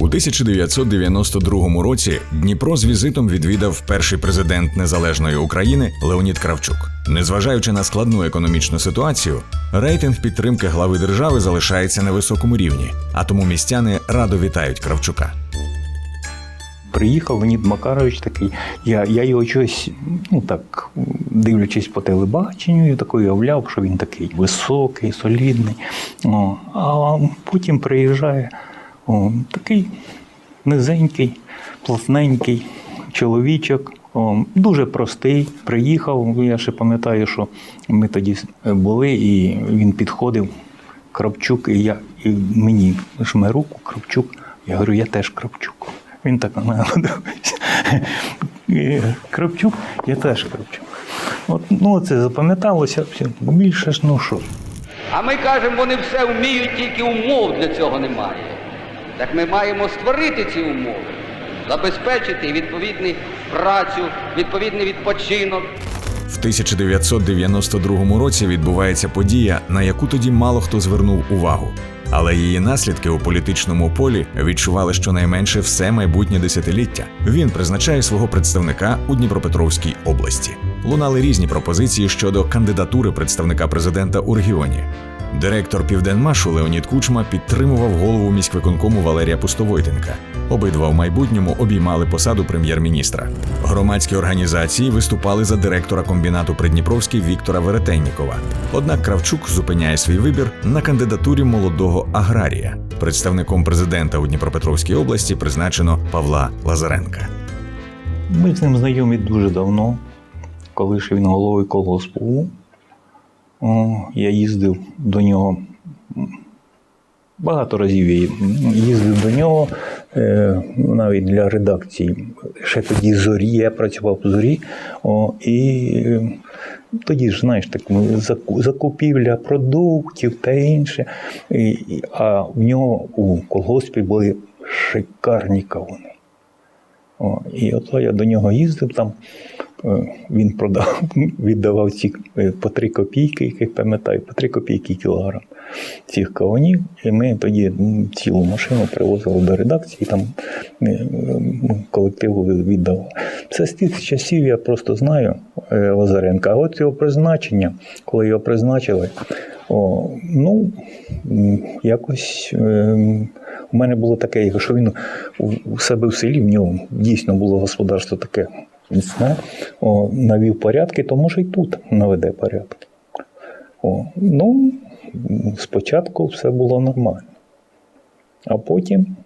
У 1992 році Дніпро з візитом відвідав перший президент незалежної України Леонід Кравчук. Незважаючи на складну економічну ситуацію, рейтинг підтримки глави держави залишається на високому рівні, а тому містяни радо вітають Кравчука. Приїхав Леонід Макарович такий. Я, я його щось, ну так, дивлячись по телебаченню, я такий уявляв, що він такий високий, солідний. О, а потім приїжджає о, такий низенький, плотненький чоловічок. О, дуже простий. Приїхав. Я ще пам'ятаю, що ми тоді були, і він підходив. Кравчук, і я і мені жме руку, Кравчук. Я говорю, я теж Кравчук. Він так на. Кравчук, я теж Кравчук. От, ну, це запам'яталося. Більше ж, ну що. А ми кажемо, вони все вміють, тільки умов для цього немає. Так ми маємо створити ці умови, забезпечити відповідну працю, відповідний відпочинок. В 1992 році відбувається подія, на яку тоді мало хто звернув увагу. Але її наслідки у політичному полі відчували щонайменше все майбутнє десятиліття. Він призначає свого представника у Дніпропетровській області. Лунали різні пропозиції щодо кандидатури представника президента у регіоні. Директор Південмашу Леонід Кучма підтримував голову міськвиконкому Валерія Пустовойтенка. Обидва в майбутньому обіймали посаду прем'єр-міністра. Громадські організації виступали за директора комбінату Придніпровський Віктора Веретеннікова. Однак Кравчук зупиняє свій вибір на кандидатурі молодого аграрія. Представником президента у Дніпропетровській області призначено Павла Лазаренка. Ми з ним знайомі дуже давно, коли ще він головою колгоспу. Я їздив до нього. Багато разів я їздив до нього е, навіть для редакції. Ще тоді зорі, я працював в зорі. І е, тоді ж, знаєш, так, ну, закупівля продуктів та інше. А в нього у колгоспі були шикарні кавуни. І от я до нього їздив там. Е, Він продав, віддавав ці е, по 3 копійки, яких пам'ятаю, по 3 копійки кілограм цих кавунів. І ми тоді цілу машину привозили до редакції, там е, е, колективу віддавали. Це з тих часів я просто знаю Лазаренка. А от його призначення, коли його призначили, о, ну, якось у мене було таке, що він у себе в селі, в нього дійсно було господарство таке міцне, о, навів порядки, то може й тут наведе порядки. О, ну, спочатку все було нормально. А потім